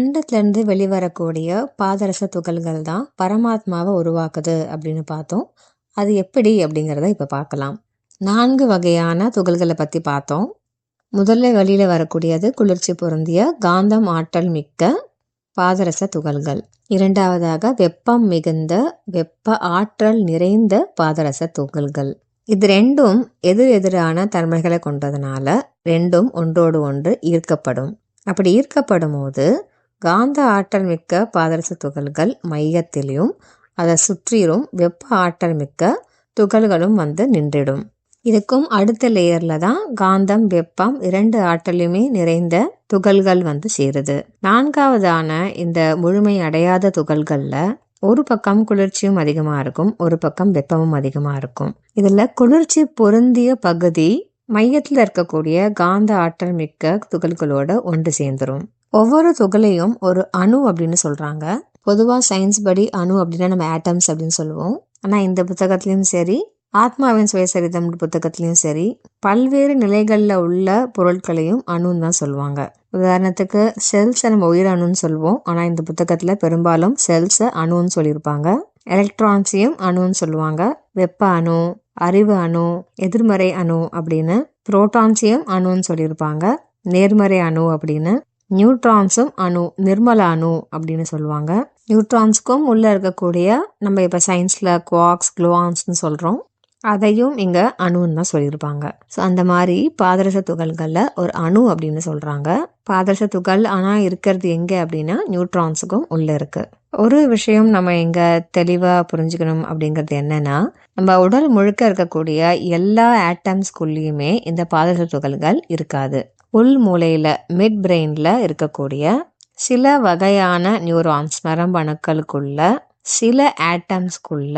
அண்டத்துலேருந்து வெளிவரக்கூடிய பாதரச துகள்கள் தான் பரமாத்மாவை உருவாக்குது அப்படின்னு பார்த்தோம். அது எப்படி அப்படிங்கிறத இப்போ பார்க்கலாம். நான்கு வகையான துகள்களை பற்றி பார்த்தோம். முதல்ல வெளியில் வரக்கூடியது குளிர்ச்சி பொருந்திய காந்தம் ஆற்றல் மிக்க பாதரச துகள்கள். இரண்டாவதாக வெப்பம் மிகுந்த வெப்ப ஆற்றல் நிறைந்த பாதரச துகள்கள். இது ரெண்டும் எதிர் எதிரான தன்மைகளை கொண்டதுனால ரெண்டும் ஒன்றோடு ஒன்று ஈர்க்கப்படும். அப்படி ஈர்க்கப்படும் போது காந்த ஆற்றல் மிக்க பாதரச துகள்கள் மையத்திலும் அதை சுற்றிலும் வெப்ப ஆற்றல் மிக்க துகள்களும் வந்து நின்றிடும். இதுக்கும் அடுத்த லேயரில் தான் காந்தம் வெப்பம் இரண்டு ஆற்றலுமே நிறைந்த துகள்கள் வந்து சேருது. நான்காவதான இந்த முழுமை அடையாத துகள்களில் ஒரு பக்கம் குளிர்ச்சியும் அதிகமாக இருக்கும் ஒரு பக்கம் வெப்பமும் அதிகமாக இருக்கும். இதில் குளிர்ச்சி பொருந்திய பகுதி மையத்தில் இருக்கக்கூடிய காந்த ஆற்றல் மிக்க துகள்களோட ஒன்று சேர்ந்துரும். ஒவ்வொரு துகளையும் ஒரு அணு அப்படின்னு சொல்கிறாங்க பொதுவாக சயின்ஸ் படி அணு அப்படின்னா நம்ம ஆட்டம்ஸ் அப்படின்னு சொல்லுவோம். ஆனால் இந்த புத்தகத்துலேயும் சரி ஆத்மாவின் சுயசரிதம் புத்தகத்துலேயும் சரி பல்வேறு நிலைகளில் உள்ள பொருட்களையும் அணுன்னு தான் சொல்லுவாங்க. உதாரணத்துக்கு செல்ஸை நம்ம உயிர் அணுன்னு சொல்லுவோம். ஆனால் இந்த புத்தகத்தில் பெரும்பாலும் செல்ஸை அணுன்னு சொல்லியிருப்பாங்க. எலக்ட்ரான்ஸையும் அணுன்னு சொல்லுவாங்க. வெப்ப அணு அறிவு அணு எதிர்மறை அணு அப்படின்னு புரோட்டான்ஸையும் அணுன்னு சொல்லியிருப்பாங்க. நேர்மறை அணு அப்படின்னு நியூட்ரான்ஸும் அணு நிர்மல அணு அப்படின்னு சொல்லுவாங்க. நியூட்ரான்ஸுக்கும் உள்ளே இருக்கக்கூடிய நம்ம இப்போ சயின்ஸில் குவாக்ஸ் குளோவான்ஸ்னு சொல்கிறோம் அதையும் இங்கே அணுன்னு தான் சொல்லியிருப்பாங்க. ஸோ அந்த மாதிரி பாதரச துகள்களில் ஒரு அணு அப்படின்னு சொல்கிறாங்க பாதரச துகள் ஆனால் இருக்கிறது எங்கே அப்படின்னா நியூட்ரான்ஸுக்கும் உள்ளே இருக்குது ஒரு விஷயம் நம்ம இங்கே தெளிவாக புரிஞ்சுக்கணும் அப்படிங்கிறது என்னென்னா நம்ம உடல் முழுக்க இருக்கக்கூடிய எல்லா ஆட்டம்ஸ்குள்ளேயுமே இந்த பாதரச துகள்கள் இருக்காது. உள் மூளையில் மிட் பிரெயினில் இருக்கக்கூடிய சில வகையான நியூரான்ஸ் நரம்பணுக்களுக்குள்ள சில ஆட்டம்ஸ்குள்ள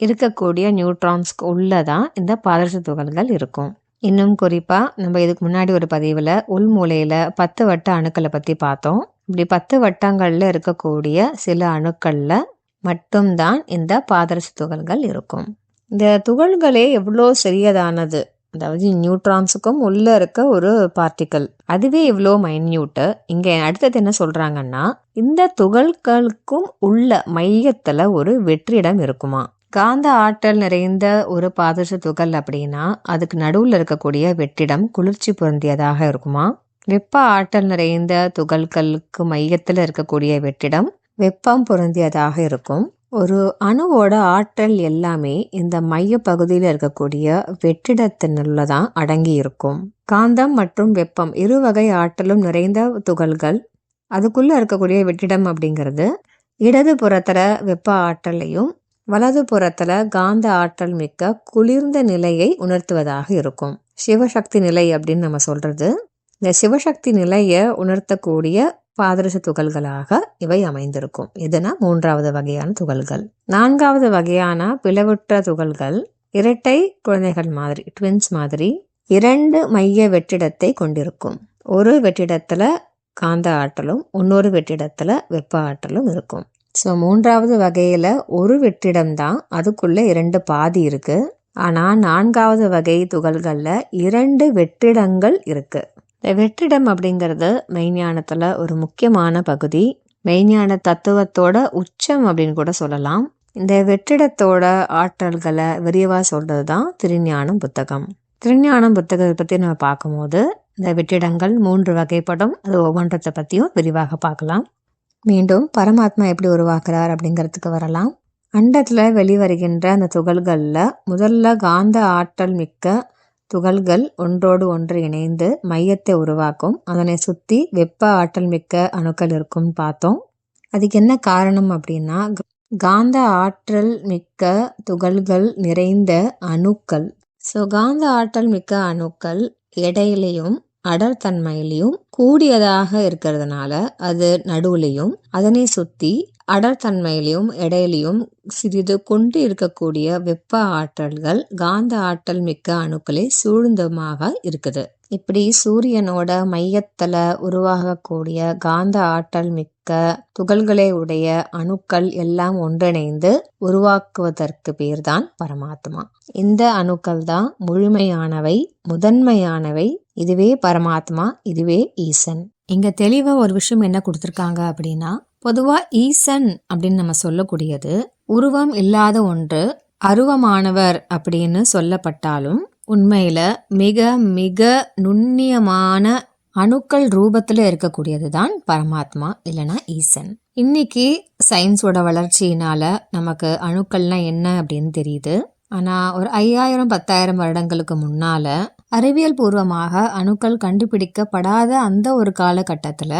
இருக்கக்கூடிய நியூட்ரான்ஸ்க்கு உள்ளே தான் இந்த பாதரச துகள்கள் இருக்கும். இன்னும் குறிப்பாக நம்ம இதுக்கு முன்னாடி ஒரு பதிவில் உள் மூலையில் பத்து வட்ட அணுக்களை பற்றி பார்த்தோம். இப்படி பத்து வட்டங்களில் இருக்கக்கூடிய சில அணுக்களில் மட்டும்தான் இந்த பாதரச துகள்கள் இருக்கும். இந்த துகள்களே எவ்வளோ சிறியதானது? அதாவது நியூட்ரான்ஸுக்கும் உள்ளே இருக்க ஒரு பார்ட்டிக்கல் அதுவே இவ்வளோ மைன்யூட்டு இங்கே அடுத்தது என்ன சொல்கிறாங்கன்னா இந்த துகள்களுக்கும் உள்ள மையத்தில் ஒரு வெற்றிடம் இருக்குமா? காந்த ஆற்றல் நிறைந்த ஒரு பாதரச துகள் அப்படின்னா அதுக்கு நடுவில் இருக்கக்கூடிய வெற்றிடம் குளிர்ச்சி பொருந்தியதாக இருக்குமா? வெப்ப ஆற்றல் நிறைந்த துகள்களுக்கு மையத்தில் இருக்கக்கூடிய வெற்றிடம் வெப்பம் பொருந்தியதாக இருக்கும். ஒரு அணுவோட ஆற்றல் எல்லாமே இந்த மைய பகுதியில் இருக்கக்கூடிய வெற்றிடத்தினுள்ள தான் அடங்கி இருக்கும். காந்தம் மற்றும் வெப்பம் இரு வகை ஆற்றலும் நிறைந்த துகள்கள். அதுக்குள்ள இருக்கக்கூடிய வெற்றிடம் அப்படிங்கிறது இடது புறத்துல வெப்ப ஆற்றலையும் வலது புறத்துல காந்த ஆற்றல் மிக்க குளிர்ந்த நிலையை உணர்த்துவதாக இருக்கும். சிவசக்தி நிலை அப்படின்னு நம்ம சொல்றது. இந்த சிவசக்தி நிலையை உணர்த்தக்கூடிய பாதரச துகள்களாக இவை அமைந்திருக்கும். இதுனா மூன்றாவது வகையான துகள்கள். நான்காவது வகையான பிளவுற்ற துகள்கள் இரட்டை குழந்தைகள் மாதிரி ட்வின்ஸ் மாதிரி இரண்டு மைய வெற்றிடத்தை கொண்டிருக்கும். ஒரு வெற்றிடத்துல காந்த ஆற்றலும் இன்னொரு வெற்றிடத்துல வெப்ப ஆற்றலும் இருக்கும். ஸோ மூன்றாவது வகையில் ஒரு வெற்றிடம் தான் அதுக்குள்ளே இரண்டு பாதி இருக்குது ஆனால் நான்காவது வகை துகள்களில் இரண்டு வெற்றிடங்கள் இருக்குது இந்த வெற்றிடம் அப்படிங்கிறது மெய்ஞானத்தில் ஒரு முக்கியமான பகுதி. மெய்ஞான தத்துவத்தோட உச்சம் அப்படின்னு கூட சொல்லலாம். இந்த வெற்றிடத்தோட ஆற்றல்களை விரிவாக சொல்கிறது தான் திருஞானம் புத்தகம். திருஞானம் புத்தகத்தை பற்றி நம்ம பார்க்கும்போது இந்த வெற்றிடங்கள் மூன்று வகைப்படும். அது ஒவ்வொன்றத்தை பற்றியும் விரிவாக பார்க்கலாம். மீண்டும் பரமாத்மா எப்படி உருவாக்குறார் அப்படிங்கிறதுக்கு வரலாம். அண்டத்தில் வெளிவருகின்ற அந்த துகள்களில் முதல்ல காந்த ஆற்றல் மிக்க துகள்கள் ஒன்றோடு ஒன்று இணைந்து மையத்தை உருவாக்கும். அதனை சுற்றி வெப்ப ஆற்றல் மிக்க அணுக்கள் இருக்கும்னு பார்த்தோம். அதுக்கு என்ன காரணம் அப்படின்னா காந்த ஆற்றல் மிக்க துகள்கள் நிறைந்த அணுக்கள். ஸோ காந்த ஆற்றல் மிக்க அணுக்கள் எடையிலையும் அடர்த்தன்மையிலையும் கூடியதாக இருக்கிறதுனால அது நடுவுலையும் அதனை சுற்றி அடர்த்தன்மையிலையும் இடையிலையும் சிறிது கொண்டு இருக்கக்கூடிய வெப்ப ஆற்றல்கள் காந்த ஆற்றல் மிக்க அணுக்களை சூழ்ந்தமாக இருக்குது. இப்படி சூரியனோட மையத்தில் உருவாகக்கூடிய காந்த ஆற்றல் மிக்க துகள்களை உடைய அணுக்கள் எல்லாம் ஒன்றிணைந்து உருவாக்குவதற்கு பேர்தான் பரமாத்மா. இந்த அணுக்கள் தான் முழுமையானவை முதன்மையானவை இதுவே பரமாத்மா இதுவே ஈசன். இங்க தெளிவா ஒரு விஷயம் என்ன கொடுத்துருக்காங்க அப்படின்னா பொதுவா ஈசன் அப்படின்னு நம்ம சொல்லக்கூடியது உருவம் இல்லாத ஒன்று அருவமானவர் அப்படின்னு சொல்லப்பட்டாலும் உண்மையில மிக மிக நுண்ணியமான அணுக்கள் ரூபத்துல இருக்கக்கூடியது தான் பரமாத்மா இல்லைன்னா ஈசன். இன்னைக்கு சயின்ஸோட வளர்ச்சியினால நமக்கு அணுக்கள்னா என்ன அப்படின்னு தெரியுது. ஆனா ஒரு ஐயாயிரம் பத்தாயிரம் வருடங்களுக்கு முன்னால அறிவியல் பூர்வமாக அணுக்கள் கண்டுபிடிக்கப்படாத அந்த ஒரு காலகட்டத்தில்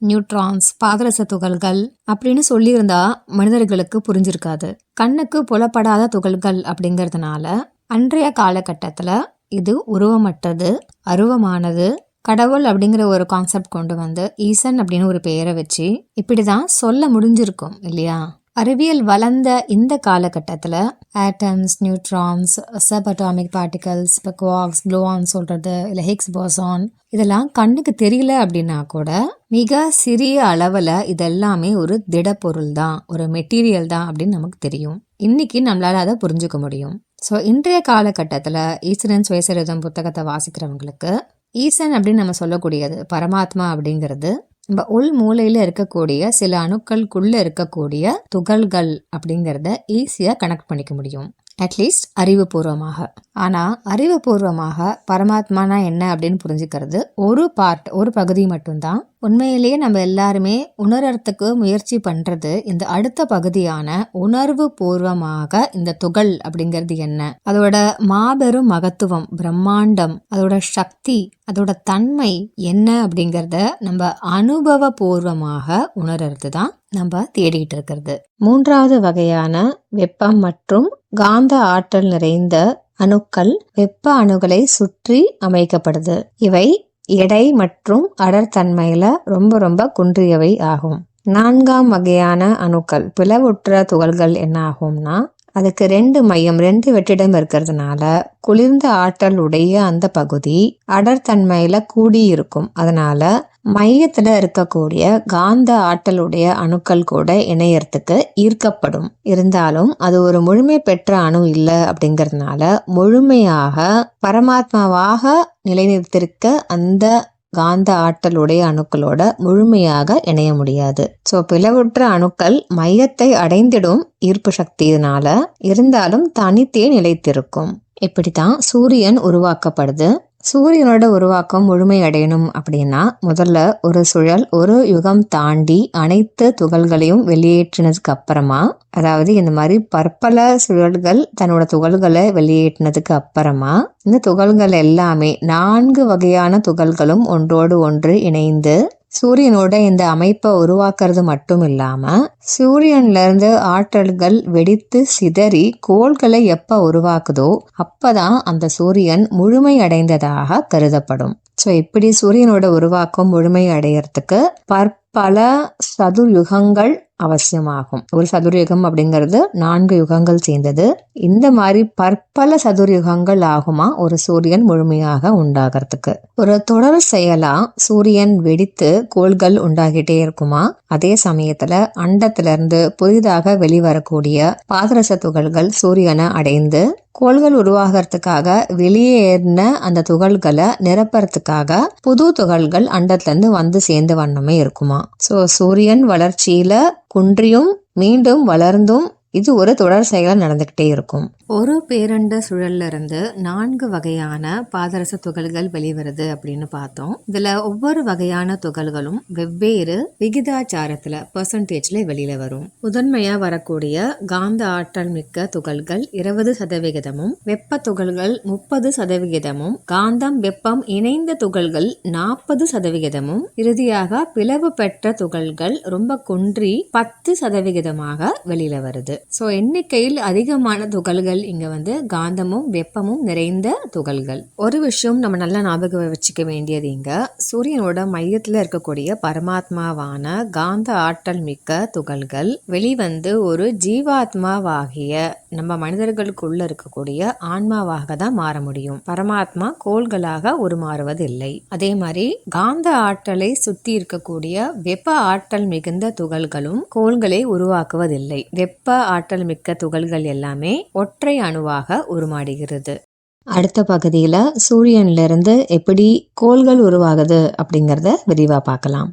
நியூட்ரான்ஸ் பாதரச துகள்கள் அப்படின்னு சொல்லியிருந்தா மனிதர்களுக்கு புரிஞ்சிருக்காது. கண்ணுக்கு புலப்படாத துகள்கள் அப்படிங்கிறதுனால அன்றைய காலகட்டத்தில் இது உருவமற்றது அருவமானது. கடவுள் அப்படிங்கிற ஒரு கான்செப்ட் கொண்டு வந்து ஈசன் அப்படின்னு ஒரு பெயரை வச்சு இப்படிதான் சொல்ல முடிஞ்சிருக்கும் இல்லையா? அறிவியல் வளர்ந்த இந்த காலகட்டத்தில் atoms neutrons sub atomic particles இப்போ குவாக்ஸ் க்ளோவான் சொல்கிறது இல்லை ஹிக்ஸ் போசான் இதெல்லாம் கண்ணுக்கு தெரியல அப்படின்னா கூட மிக சிறிய அளவில் இதெல்லாமே ஒரு திடப்பொருள் தான் ஒரு மெட்டீரியல் தான் அப்படின்னு நமக்கு தெரியும். இன்னைக்கு நம்மளால் அதை புரிஞ்சுக்க முடியும். ஸோ இன்றைய காலகட்டத்தில் ஈஸ்வரன் சுயசரிதம் புத்தகத்தை வாசிக்கிறவங்களுக்கு ஈசன் அப்படின்னு நம்ம சொல்லக்கூடியது பரமாத்மா அப்படிங்கிறது நம்ம உள் மூலையில இருக்கக்கூடிய சில அணுக்களுக்குள்ளே இருக்கக்கூடிய துகள்கள் அப்படிங்கிறத ஈஸியா கனெக்ட் பண்ணிக்க முடியும். அட்லீஸ்ட் அறிவுபூர்வமாக. ஆனா அறிவுபூர்வமாக பரமாத்மானா என்ன அப்படின்னு புரிஞ்சுக்கிறது ஒரு பார்ட் ஒரு பகுதி மட்டும்தான். உண்மையிலேயே நம்ம எல்லாருமே உணர்றதுக்கு முயற்சி பண்றது இந்த அடுத்த பகுதியான உணர்வு பூர்வமாக இந்த துகள் அப்படிங்கிறது என்ன? அதோட மாபெரும் மகத்துவம் பிரம்மாண்டம் அதோட சக்தி அதோட தன்மை என்ன அப்படிங்கிறத நம்ம அனுபவ பூர்வமாக உணர்றது தான் நம்ம தேடிட்டு இருக்கிறது. மூன்றாவது வகையான வெப்பம் மற்றும் காந்த ஆற்றல் நிறைந்த அணுக்கள் வெப்ப அணுகளை சுற்றி அமைக்கப்படுது. இவை எடை மற்றும் அடர்தன்மையில ரொம்ப ரொம்ப குன்றியவை ஆகும். நான்காம் வகையான அணுக்கள் பிளவுற்ற துகள்கள் என்ன ஆகும்னா அதுக்கு ரெண்டு மையம் ரெண்டு வெற்றிடம் இருக்கிறதுனால குளிர்ந்த ஆற்றல் உடைய அந்த பகுதி அடர்தன்மையில கூடி இருக்கும் அதனால மையத்துல இருக்கக்கூடிய காந்த ஆற்றலுடைய அணுக்கள் கூட இணையறதுக்கு ஈர்க்கப்படும். இருந்தாலும் அது ஒரு முழுமை பெற்ற அணு இல்லை அப்படிங்கிறதுனால முழுமையாக பரமாத்மாவாக நிலைநிறுத்திருக்க அந்த காந்த ஆற்றலுடைய அணுக்களோட முழுமையாக இணைய முடியாது. ஸோ பிளவுற்ற அணுக்கள் மையத்தை அடைந்திடும் ஈர்ப்பு சக்தியினால இருந்தாலும் தனித்தே நிலைத்திருக்கும். இப்படித்தான் சூரியன் உருவாக்கப்படுது. சூரியனோட உருவாக்கம் முழுமை அடையணும் அப்படின்னா முதல்ல ஒரு சுழல் ஒரு யுகம் தாண்டி அனைத்து துகள்களையும் வெளியேற்றினதுக்கு அப்புறமா அதாவது இந்த மாதிரி பற்பல சுழல்கள் தன்னோட துகள்களை வெளியேற்றினதுக்கு அப்புறமா இந்த துகள்கள் எல்லாமே நான்கு வகையான துகள்களும் ஒன்றோடு ஒன்று இணைந்து சூரியனோட இந்த அமைப்பை உருவாக்குறது மட்டும் இல்லாம சூரியன்ல இருந்து ஆற்றல்கள் வெடித்து சிதறி கோள்களை எப்ப உருவாக்குதோ அப்பதான் அந்த சூரியன் முழுமை அடைந்ததாக கருதப்படும். ஸோ இப்படி சூரியனோட உருவாக்கம் முழுமை அடையறதுக்கு பற்பல சதுர்யுகங்கள் அவசியமாகும். ஒரு சதுர்யுகம் அப்படிங்கிறது நான்கு யுகங்கள் சேர்ந்தது. இந்த மாதிரி பற்பல சதுர்யுகங்கள் ஆகுமா? ஒரு சூரியன் முழுமையாக உண்டாகிறதுக்கு. ஒரு தொடர் செயலா சூரியன் வெடித்து கோள்கள் உண்டாகிட்டே இருக்குமா? அதே சமயத்துல அண்டத்திலிருந்து புதிதாக வெளிவரக்கூடிய பாதரச துகள்கள் சூரியனை அடைந்து கோள்கள் உருவாகிறதுக்காக வெளியேறின அந்த துகள்களை நிரப்புறதுக்காக புது துகள்கள் அண்டத்துல இருந்து வந்து சேர்ந்த வண்ணமே இருக்குமா? சோ சூரியன் வளர்ச்சியில குன்றியும் மீண்டும் வளர்ந்தும் இது ஒரு தொடர் செயலாக நடந்துக்கிட்டே இருக்கும். ஒரு பேரண்ட சுழல்ல இருந்து நான்கு வகையான பாதரச துகள்கள் வெளிவருது அப்படின்னு பார்த்தோம். இதுல ஒவ்வொரு வகையான துகள்களும் வெவ்வேறு விகிதாச்சாரத்துல பெர்சன்டேஜ்ல வெளியில வரும். முதன்மையா வரக்கூடிய காந்த ஆற்றல் மிக்க துகள்கள் இருபது சதவிகிதமும் வெப்ப துகள்கள் முப்பது சதவிகிதமும் காந்தம் வெப்பம் இணைந்த துகள்கள் நாற்பது சதவிகிதமும் இறுதியாக பிளவு பெற்ற துகள்கள் ரொம்ப குன்றி பத்து சதவிகிதமாக வெளியில வருது. ஸோ எண்ணிக்கையில் அதிகமான துகள்கள் இங்கே வந்து காந்தமும் வெப்பமும் நிறைந்த துகள்கள். ஒரு விஷயம் நம்ம நல்லா ஞாபகம் வச்சுக்க வேண்டியது இங்கே சூரியனோட மையத்தில் இருக்கக்கூடிய பரமாத்மாவான காந்த ஆற்றல் மிக்க துகள்கள் வெளிவந்து ஒரு ஜீவாத்மாவாகிய நம்ம மனிதர்களுக்குள்ள இருக்கக்கூடிய ஆன்மாவாக தான் மாற முடியும். பரமாத்மா கோள்களாக உருமாறுவதில்லை. அதே மாதிரி காந்த ஆற்றலை சுத்தி இருக்கக்கூடிய வெப்ப ஆற்றல் மிகுந்த துகள்களும் கோள்களை உருவாக்குவதில்லை. வெப்ப ஆற்றல் மிக்க துகள்கள் எல்லாமே ஒற்றை அணுவாக உருமாடுகிறது அடுத்த பகுதியில் சூரியன்லேருந்து எப்படி கோள்கள் உருவாகுது அப்படிங்கிறத விரிவாக பார்க்கலாம்.